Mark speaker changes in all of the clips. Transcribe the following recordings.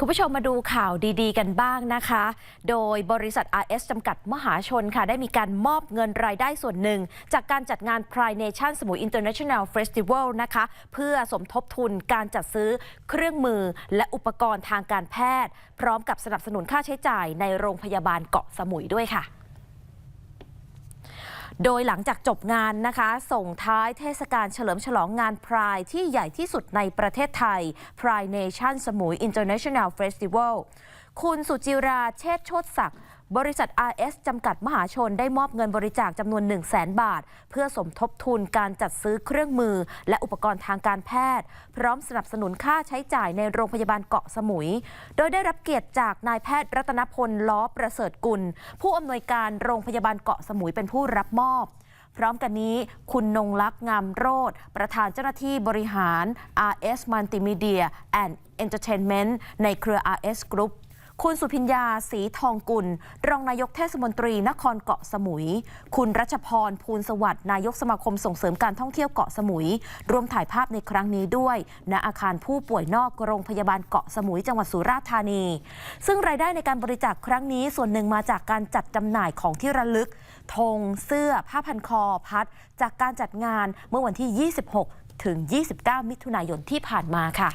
Speaker 1: คุณผู้ชมมาดูข่าวดีๆ กันบ้างนะคะ โดยบริษัท RS จำกัดมหาชนค่ะ ได้มีการมอบเงินรายได้ส่วนหนึ่ง จากการจัดงาน Pride Nation สมุย International Festival นะคะ เพื่อสมทบทุนการจัดซื้อเครื่องมือและอุปกรณ์ทางการแพทย์ พร้อมกับสนับสนุนค่าใช้จ่ายในโรงพยาบาลเกาะสมุยด้วยค่ะ โดยหลังจากจบงานนะคะ ส่งท้ายเทศกาลเฉลิมฉลองงานพรายที่ใหญ่ที่สุดในประเทศไทย Pride Nation สมุย International Festival คุณสุจิราเชษโชติศักดิ์ บริษัท RS จำกัดมหาชนได้มอบเงินบริจาคจำนวน 1 0 0 0 0แบาท เพื่อสมทบทุนการจัดซื้อเครื่องมือ และอุปกรณ์ทางการแพทย์ พร้อมสนับสนุนค่าใช้จ่ายในโรงพยาบาลเกาะสมุย โดยได้รับเกียรติจากนายแพทย์รัตนพลล้อประเสริฐกุล ผู้อำนวยการโรงพยาบาลเกาะสมุยเป็นผู้รับมอบพร้อมกันนี้ คุณนงลักษณ์งามโรธประธานเจ้าหน้าที่บริหาร RS Multimedia and Entertainment ในเครือ RS Group คุณสุพิญญาศรีทองกุล รองนายกเทศมนตรีนครเกาะสมุย คุณรัชพรภูลสวัสดิ์นายกสมาคมส่งเสริมการท่องเที่ยวเกาะสมุย ร่วมถ่ายภาพในครั้งนี้ด้วย ณอาคารผู้ป่วยนอกโรงพยาบาลเกาะสมุยจังหวัดสุราษฎร์ธานี ซึ่งรายได้ในการบริจาคครั้งนี้ส่วนหนึ่งมาจากการจัดจำหน่ายของที่ระลึกธงเสื้อ ผ้าพันคอพัด จากการจัดงานเมื่อวันที่ 26 ถึง 29 มิถุนายนที่ผ่านมาค่ะ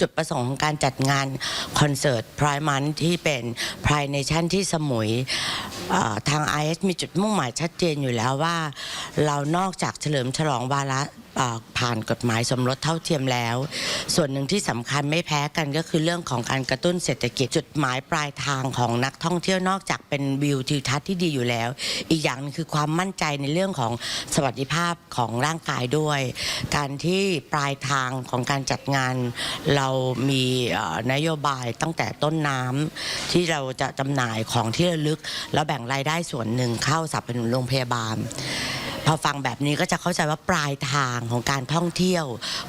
Speaker 2: จุดประสงค์ของการจัดงานคอนเสิร์ตพรายมันที่เป็นพรายในชั้นที่สมุยเอ่อทาง IS มีจุดมุ่งหมายชัดเจนอยู่แล้วว่า เรานอกจากเฉลิมฉลองวาระ ผ่านกฎหมายสมรสเท่าเทียมแล้ว ส่วนหนึ่งที่สำคัญไม่แพ้กันก็คือเรื่องของการกระตุ้นเศรษฐกิจ จุดหมายปลายทางของนักท่องเที่ยวนอกจากเป็นวิวทิวทัศน์ที่ดีอยู่แล้ว อีกอย่างนึงคือความมั่นใจในเรื่องของสวัสดิภาพของร่างกายด้วย การที่ปลายทางของการจัดงาน เรามีนโยบายตั้งแต่ต้นน้ำที่เราจะจำหน่ายของที่ระลึก แล้วแบ่งรายได้ส่วนหนึ่งเข้าสนับสนุนโรงพยาบาล พอฟังแบบนี้ก็จะเข้าใจว่าปลายทางของการท่องเที่ยว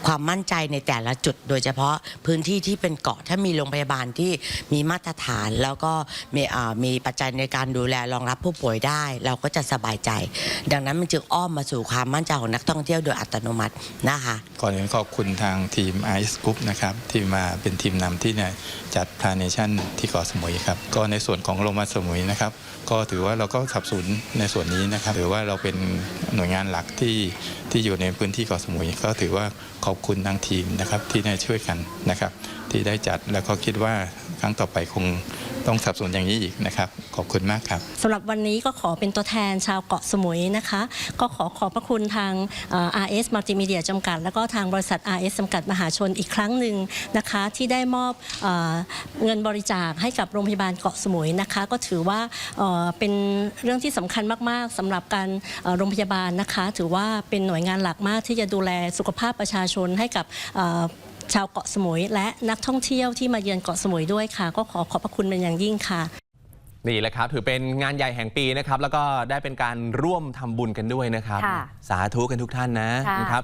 Speaker 2: ความมั่นใจในแต่ละจุด โดยเฉพาะพื้นที่ที่เป็นเกาะถ้ามีโรงพยาบาลที่มีมาตรฐาน แล้วก็มีมีปัจจัยในการดูแลรองรับผู้ป่วยได้ เราก็จะสบายใจ ดังนั้นมันจึงอ้อมมาสู่ความมั่นใจของนักท่องเที่ยวโดยอัตโนมัตินะคะ
Speaker 3: ก่อนอื่นขอบคุณทางทีม Ice Group นะครับที่มาเป็นทีมนำที่เนี่ยจัดพาเนชั่นที่เกาะสมุยครับก็ในส่วนของโรงพยาบาลสมุยนะครับก็ถือว่าเราก็สนับสนุนในส่วนนี้นะครับถือว่าเราเป็นหน่วยงานหลักที่ที่อยู่ในพื้นที่เกาะสมุย ก็ถือว่าขอบคุณทางทีมนะครับที่ได้ช่วยกันนะครับ ที่ได้จัดแล้วก็คิดว่าครั้งต่อไปคง ต้องสับสนอย่างนี้อีกนะครับขอบคุณมากครับ
Speaker 4: สำหรับวันนี้ก็ขอเป็นตัวแทนชาวเกาะสมุยนะคะ ก็ขอขอบพระคุณทาง RS Multimedia จำกัด แล้วก็ทางบริษัท RS จำกัดมหาชนอีกครั้งหนึ่งนะคะ ที่ได้มอบเอเงินบริจาคให้กับโรงพยาบาลเกาะสมุยนะคะ ก็ถือว่าเเป็นเรื่องที่สำคัญมาก ๆสำหรับการโรงพยาบาลนะคะ ถือว่าเป็นหน่วยงานหลักมากที่จะดูแลสุขภาพประชาชนให้กับ ชาวเกาะสมุย และนักท่องเที่ยวที่มาเยือนเกาะสมุยด้วยค่ะ ก็ขอขอบพระคุณเป็นอย่างยิ่งค่ะ
Speaker 5: นี่แหละครับถือเป็นงานใหญ่แห่งปีนะครับ แล้วก็ได้เป็นการร่วมทำบุญกันด้วยนะครับ
Speaker 1: ค่ะ
Speaker 5: สาธุกันทุกท่านนะ
Speaker 1: ค่ะ
Speaker 5: นะครับ